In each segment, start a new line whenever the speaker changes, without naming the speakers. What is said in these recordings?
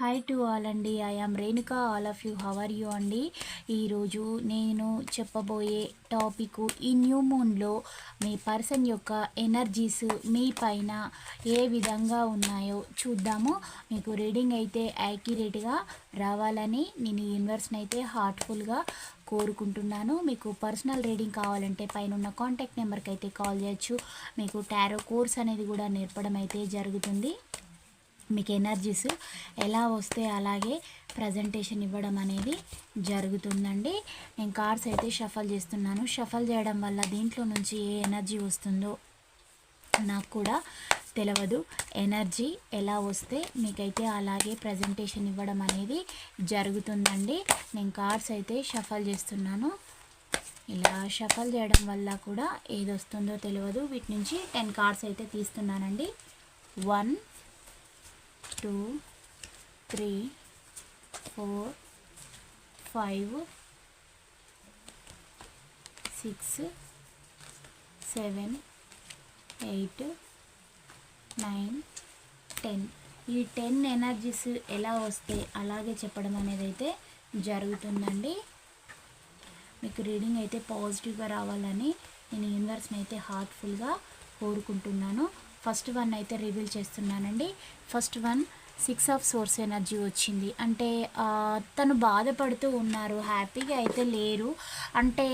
Hi to all అండి. I am Renuka all of you how are you అండి? ఈరోజు నేను చెప్పబోయే టాపిక్ ఈ న్యూ మూన్లో మీ పర్సన్ యొక్క ఎనర్జీస్ మీ పైన ఏ విధంగా ఉన్నాయో చూద్దాము. మీకు రీడింగ్ అయితే యాక్యురేట్గా రావాలని నేను యూనివర్స్ని అయితే హార్ట్ఫుల్గా కోరుకుంటున్నాను. మీకు పర్సనల్ రీడింగ్ కావాలంటే పైన ఉన్న కాంటాక్ట్ నెంబర్కి అయితే కాల్ చేయొచ్చు. మీకు టారో కోర్స్ అనేది కూడా నేర్పడం అయితే జరుగుతుంది. మీకు ఎనర్జీస్ ఎలా వస్తే అలాగే ప్రజెంటేషన్ ఇవ్వడం అనేది జరుగుతుందండి. నేను కార్డ్స్ అయితే షఫల్ చేస్తున్నాను. షఫల్ చేయడం వల్ల దీంట్లో నుంచి ఏ ఎనర్జీ వస్తుందో నాకు కూడా తెలియదు ఎనర్జీ ఎలా వస్తే మీకైతే అలాగే ప్రజెంటేషన్ ఇవ్వడం అనేది జరుగుతుందండి. నేను కార్డ్స్ అయితే షఫల్ చేస్తున్నాను. ఇలా షఫల్ చేయడం వల్ల కూడా ఏది వస్తుందో తెలియదు వీటి నుంచి టెన్ కార్డ్స్ అయితే తీస్తున్నానండి. One two three four five six seven eight nine ten. ఈ టెన్ ఎనర్జీస్ ఎలా వస్తే అలాగే చెప్పడం అనేది అయితే జరుగుతుందండి. మీకు రీడింగ్ అయితే పాజిటివ్గా రావాలని నేను యూనివర్స్ని అయితే హార్ట్ఫుల్గా కోరుకుంటున్నాను. ఫస్ట్ వన్ అయితే రివీల్ చేస్తున్నానండి. First one six of swords energy వచ్చింది. అంటే తను బాధపడుతూ ఉన్నారు హ్యాపీగా అయితే లేరు. అంటే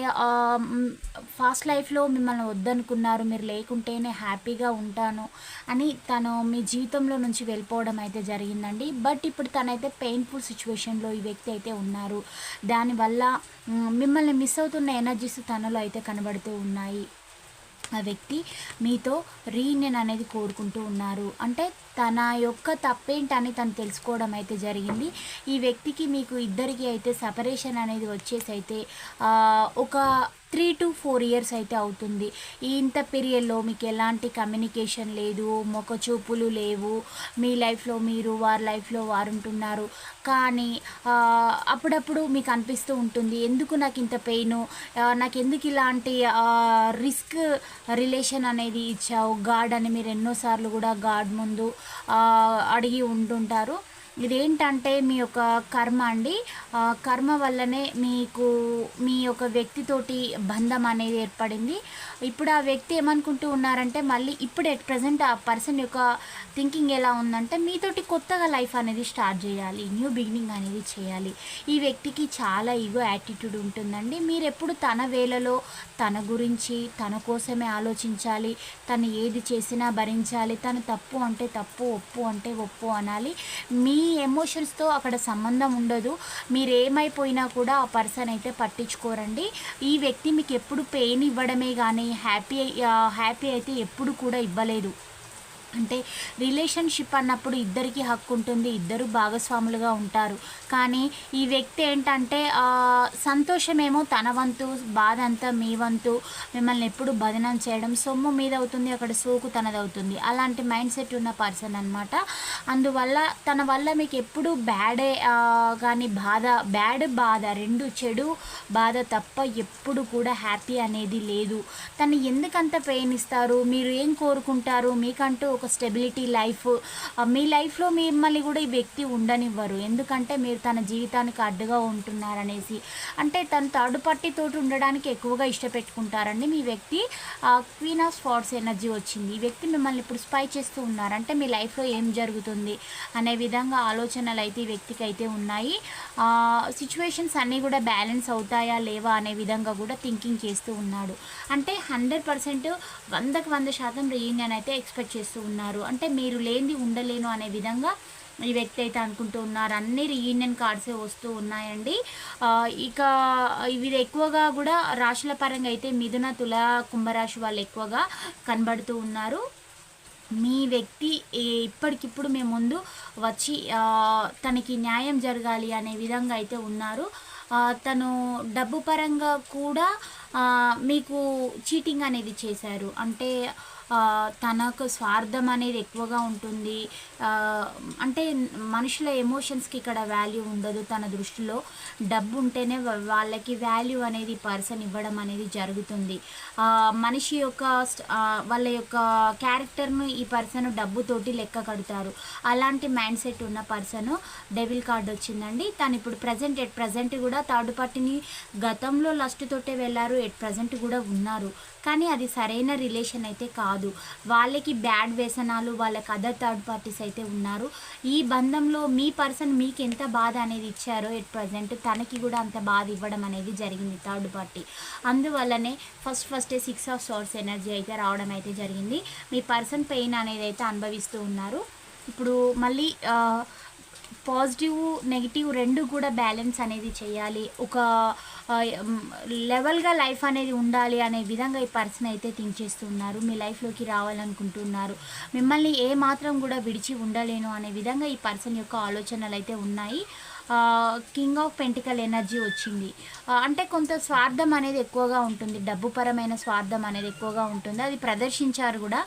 ఫాస్ట్ లైఫ్లో మిమ్మల్ని వద్దనుకున్నారు మీరు లేకుంటేనే హ్యాపీగా ఉంటాను అని తను మీ జీవితంలో నుంచి వెళ్ళిపోవడం అయితే జరిగిందండి. బట్ ఇప్పుడు తనైతే పెయిన్ఫుల్ సిచ్యువేషన్లో ఈ వ్యక్తి అయితే ఉన్నారు. దానివల్ల మిమ్మల్ని మిస్ అవుతున్న ఎనర్జీస్ తనలో అయితే కనబడుతూ ఉన్నాయి. ఆ వ్యక్తి మీతో రీయూనియన్ అనేది కోరుకుంటూ ఉన్నారు. అంటే తన యొక్క తప్పేంటని తను తెలుసుకోవడం అయితే జరిగింది. ఈ వ్యక్తికి మీకు ఇద్దరికి అయితే సపరేషన్ అనేది వచ్చేసి అయితే ఒక త్రీ టు ఫోర్ ఇయర్స్ అయితే అవుతుంది. ఇంత పీరియడ్లో మీకు ఎలాంటి కమ్యూనికేషన్ లేదు మొఖచూపులు లేవు మీ లైఫ్లో మీరు వారి లైఫ్లో వారు ఉంటున్నారు. కానీ అప్పుడప్పుడు మీకు అనిపిస్తూ ఉంటుంది ఎందుకు నాకు ఇంత పెయిన్? నాకు ఎందుకు ఇలాంటి రిస్క్ రిలేషన్ అనేది ఇచ్చావు? గాడ్ అని మీరు ఎన్నోసార్లు కూడా గాడ్ ముందు అడిగి ఉంటుంటారు ఇదేంటంటే మీ యొక్క కర్మ అండి. కర్మ వల్లనే మీకు మీ యొక్క వ్యక్తితోటి బంధం అనేది ఏర్పడింది. ఇప్పుడు ఆ వ్యక్తి ఏమనుకుంటూ ఉన్నారంటే మళ్ళీ ఇప్పుడు ఎట్ ప్రజెంట్ ఆ పర్సన్ యొక్క థింకింగ్ ఎలా ఉందంటే మీతోటి కొత్తగా లైఫ్ అనేది స్టార్ట్ చేయాలి న్యూ బిగినింగ్ అనేది చేయాలి. ఈ వ్యక్తికి చాలా ఈగో యాటిట్యూడ్ ఉంటుందండి. మీరు ఎప్పుడు తన వేళలో తన గురించి తన కోసమే ఆలోచించాలి తను ఏది చేసినా భరించాలి తను తప్పు అంటే తప్పు ఒప్పు అంటే ఒప్పు అనాలి. మీ ఎమోషన్స్తో అక్కడ సంబంధం ఉండదు. మీరు ఏమైపోయినా కూడా ఆ పర్సన్ అయితే పట్టించుకోరండి. ఈ వ్యక్తి మీకు ఎప్పుడు పెయిన్ ఇవ్వడమే కానీ హ్యాపీ హ్యాపీ అయితే ఎప్పుడు కూడా ఇవ్వలేదు. అంటే రిలేషన్షిప్ అన్నప్పుడు ఇద్దరికి హక్కు ఉంటుంది ఇద్దరు భాగస్వాములుగా ఉంటారు. కానీ ఈ వ్యక్తి ఏంటంటే సంతోషమేమో తన వంతు బాధ అంతా మీ వంతు మిమ్మల్ని ఎప్పుడు బదనం చేయడం సొమ్ము మీద అవుతుంది అక్కడ సోకు తనదవుతుంది. అలాంటి మైండ్ సెట్ ఉన్న పర్సన్ అనమాట అందువల్ల తన వల్ల మీకు ఎప్పుడు బ్యాడే కానీ బాధ బ్యాడ్ బాధ రెండు చెడు బాధ తప్ప ఎప్పుడు కూడా హ్యాపీ అనేది లేదు. తను ఎందుకంత పెయిన్ ఇస్తారు మీరు ఏం కోరుకుంటారు? మీకంటూ ఒక ఒక స్టెబిలిటీ లైఫ్ మీ లైఫ్లో మిమ్మల్ని కూడా ఈ వ్యక్తి ఉండనివ్వరు. ఎందుకంటే మీరు తన జీవితానికి అడ్డుగా ఉంటున్నారనేసి. అంటే తను థర్డ్ పార్టీతోటి ఉండడానికి ఎక్కువగా ఇష్టపెట్టుకుంటారండి. మీ వ్యక్తి క్వీన్ ఆఫ్ స్పాట్స్ ఎనర్జీ వచ్చింది. ఈ వ్యక్తి మిమ్మల్ని ఇప్పుడు స్పై చేస్తూ ఉన్నారు. అంటే మీ లైఫ్లో ఏం జరుగుతుంది అనే విధంగా ఆలోచనలు అయితే ఈ వ్యక్తికి అయితే ఉన్నాయి సిచ్యువేషన్స్ అన్నీ కూడా బ్యాలెన్స్ అవుతాయా లేవా అనే విధంగా కూడా థింకింగ్ చేస్తూ ఉన్నాడు. అంటే హండ్రెడ్ పర్సెంట్ వందకు వంద శాతం రీయూనియన్ అయితే ఎక్స్పెక్ట్ చేస్తూ ఉన్నారు. అంటే మీరు లేనిది ఉండలేను అనే విధంగా ఈ వ్యక్తి అయితే అనుకుంటూ ఉన్నారు. అన్ని రీయూనియన్ కార్డ్సే వస్తూ ఉన్నాయండి. ఇక ఇవి ఎక్కువగా కూడా రాశుల పరంగా అయితే మిథున తుల కుంభరాశి వాళ్ళు ఎక్కువగా కనబడుతూ ఉన్నారు. మీ వ్యక్తి ఇప్పటికిప్పుడు మేము ముందు వచ్చి తనకి న్యాయం జరగాలి అనే విధంగా అయితే ఉన్నారు. తను డబ్బు పరంగా కూడా మీకు చీటింగ్ అనేది చేశారు. అంటే తనకు స్వార్థం అనేది ఎక్కువగా ఉంటుంది. అంటే మనుషుల ఎమోషన్స్కి ఇక్కడ వాల్యూ ఉండదు తన దృష్టిలో. డబ్బు ఉంటేనే వాళ్ళకి వాల్యూ అనేది పర్సన్ ఇవ్వడం అనేది జరుగుతుంది. మనిషి యొక్క వాళ్ళ యొక్క క్యారెక్టర్ను ఈ పర్సన్ డబ్బుతోటి లెక్క కడతారు. అలాంటి మైండ్ సెట్ ఉన్న పర్సన్ డెవిల్ కార్డ్ వచ్చిందండి. తను ఇప్పుడు ప్రజెంట్ ఎట్ ప్రజెంట్ కూడా థర్డ్ పార్టీని గతంలో లస్ట్ తోటే వెళ్ళారు ఎట్ ప్రజెంట్ కూడా ఉన్నారు. కానీ అది సరైన రిలేషన్ అయితే కాదు. కాదు. వాళ్ళకి బ్యాడ్ వ్యసనాలు వాళ్ళకి అదర్ థర్డ్ పార్టీస్ అయితే ఉన్నారు. ఈ బంధంలో మీ పర్సన్ మీకు ఎంత బాధ అనేది ఇచ్చారో ఎట్ ప్రజెంట్ తనకి కూడా అంత బాధ ఇవ్వడం అనేది జరిగింది థర్డ్ పార్టీ. అందువల్లనే ఫస్ట్ ఫస్టే సిక్స్ ఆఫ్ సోర్స్ ఎనర్జీ అయితే రావడం అయితే జరిగింది. మీ పర్సన్ పెయిన్ అనేది అయితే అనుభవిస్తూ ఉన్నారు. ఇప్పుడు మళ్ళీ పాజిటివ్ నెగిటివ్ రెండు కూడా బ్యాలెన్స్ అనేది చేయాలి. ఒక లెవెల్గా లైఫ్ అనేది ఉండాలి అనే విధంగా ఈ పర్సన్ అయితే థింక్ చేస్తున్నారు. మీ లైఫ్లోకి రావాలనుకుంటున్నారు. మిమ్మల్ని ఏ మాత్రం కూడా విడిచి ఉండలేను అనే విధంగా ఈ పర్సన్ యొక్క ఆలోచనలు అయితే ఉన్నాయి. కింగ్ ఆఫ్ పెంటికల్ ఎనర్జీ వచ్చింది. అంటే కొంత స్వార్థం అనేది ఎక్కువగా ఉంటుంది. డబ్బు పరమైన స్వార్థం అనేది ఎక్కువగా ఉంటుంది. అది ప్రదర్శించారు కూడా.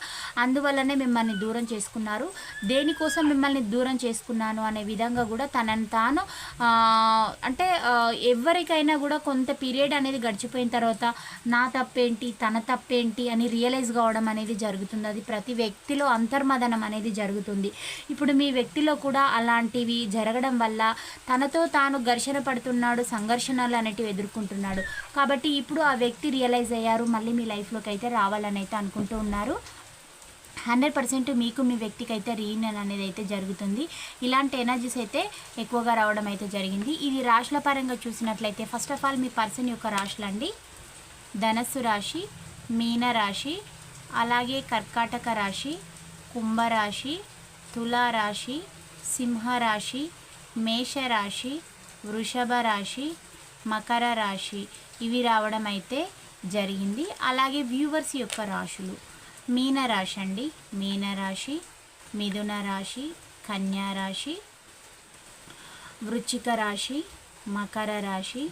అందువల్లనే మిమ్మల్ని దూరం చేసుకున్నారు. దేనికోసం మిమ్మల్ని దూరం చేసుకున్నాను అనే విధంగా కూడా తనని తాను అంటే ఎవరికైనా కూడా కొంత పీరియడ్ అనేది గడిచిపోయిన తర్వాత నా తప్పేంటి తన తప్పేంటి అని రియలైజ్ కావడం అనేది జరుగుతుంది. అది ప్రతి వ్యక్తిలో అంతర్మదనం అనేది జరుగుతుంది. ఇప్పుడు మీ వ్యక్తిలో కూడా అలాంటివి జరగడం వల్ల తనతో తాను ఘర్షణ పడుతున్నాడు సంఘర్షణలు అనేటివి ఎదుర్కొంటున్నాడు. కాబట్టి ఇప్పుడు ఆ వ్యక్తి రియలైజ్ అయ్యారు మళ్ళీ మీ లైఫ్లోకి అయితే రావాలని అయితే అనుకుంటూ ఉన్నారు. హండ్రెడ్ పర్సెంట్ మీకు మీ వ్యక్తికి అయితే రీయూనియన్ అనేది అయితే జరుగుతుంది. ఇలాంటి ఎనర్జీస్ అయితే ఎక్కువగా రావడం అయితే జరిగింది. ఇది రాశుల పరంగా చూసినట్లయితే ఫస్ట్ ఆఫ్ ఆల్ మీ పర్సన్ యొక్క రాశులు అండి ధనస్సు రాశి మీన రాశి అలాగే కర్కాటక రాశి కుంభరాశి తులారాశి సింహరాశి మేషరాశి వృషభ రాశి మకర రాశి ఇవి రావడం అయితే జరిగింది. అలాగే వ్యూవర్స్ యొక్క రాశులు. మీనరాశి అండి మీనరాశి మిథున రాశి కన్యా రాశి వృచ్చిక రాశి మకర రాశి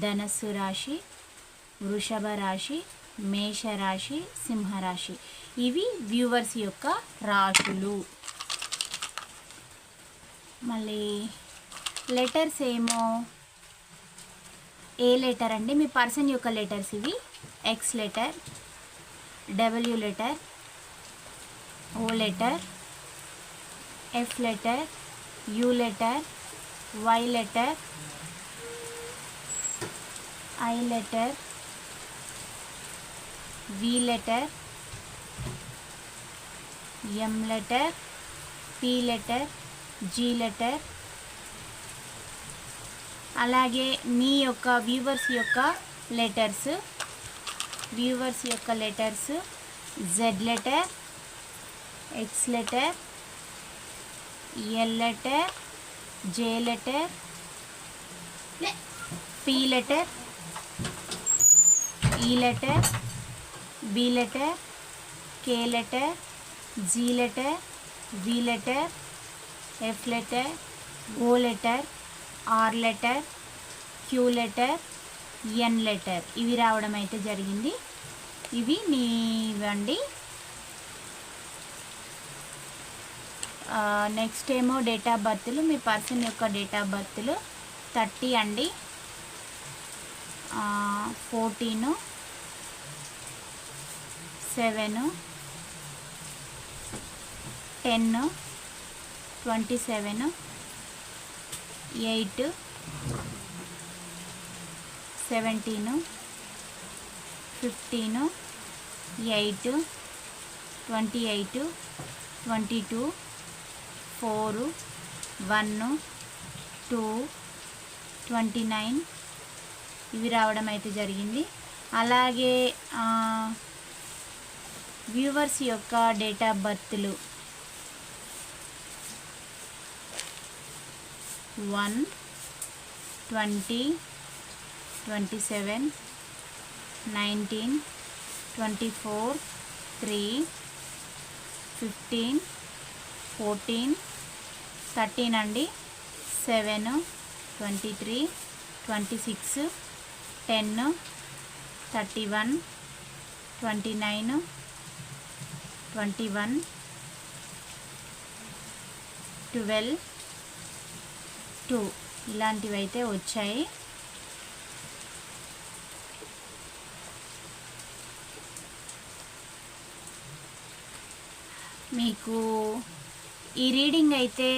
ధనస్సు రాశి వృషభ రాశి మేషరాశి సింహరాశి. ఇవి వ్యూవర్స్ యొక్క రాశులు. మళ్ళీ లెటర్స్ ఏమో? ఏ లెటర్ అండి? మీ పర్సన్ యొక్క లెటర్స్ ఇవి. X letter W letter O letter F letter U letter Y letter I letter V letter M letter P letter G letter అలాగే మీ యొక్క వ్యూవర్స్ యొక్క లెటర్స్ వ్యూవర్స్ యొక్క letters Z letter X letter L letter J letter P letter E letter B letter K letter G letter V letter F letter O letter R letter Q letter N letter ఇవి రావడం అయితే జరిగింది. ఇవి మీవండి next ఏమో date of బర్త్లు మీ person యొక్క డేట్ ఆఫ్ బర్త్లు థర్టీ అండి. Forty seven ten twenty seven eight seventeen fifty eight twenty eight twenty two four one two twenty nine ఇవి రావడం అయితే జరిగింది. అలాగే వ్యూవర్స్ యొక్క date of బర్త్లు one twenty twenty seven nineteen twenty four three fifteen fourteen thirteen అండి. Seven twenty three twenty six ten thirty one twenty nine twenty one twelve two ఇలాంటివి అయితే వచ్చాయి. మీకు ఈ రీడింగ్ అయితే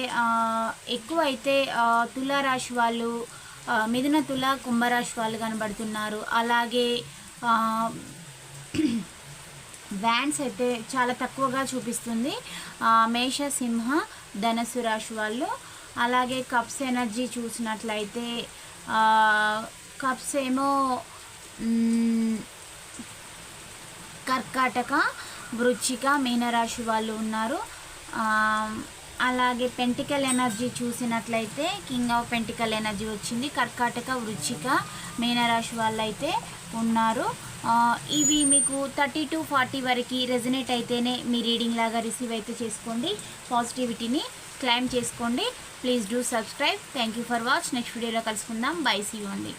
ఎక్కువ అయితే తులారాశి వాళ్ళు మిథున తుల కుంభరాశి వాళ్ళు కనబడుతున్నారు. అలాగే వ్యాన్స్ అయితే చాలా తక్కువగా చూపిస్తుంది. మేష సింహ ధనస్సు రాశి వాళ్ళు అలాగే కప్స్ ఎనర్జీ చూసినట్లయితే కప్స్ ఏమో కర్కాటక వృచ్చిక మీనరాశి వాళ్ళు ఉన్నారు. అలాగే పెంటికల్ ఎనర్జీ చూసినట్లయితే కింగ్ ఆఫ్ పెంటికల్ ఎనర్జీ వచ్చింది. కర్కాటక వృచ్చిక మీనరాశి వాళ్ళు అయితే ఉన్నారు ఇవి మీకు థర్టీ టు ఫార్టీ వరకు రెజనేట్ అయితేనే మీ రీడింగ్ లాగా రిసీవ్ అయితే చేసుకోండి. పాజిటివిటీని క్లైమ్ చేసుకోండి. Please do subscribe thank you for watch next వీడియోలో కలుసుకుందాం. Bye see only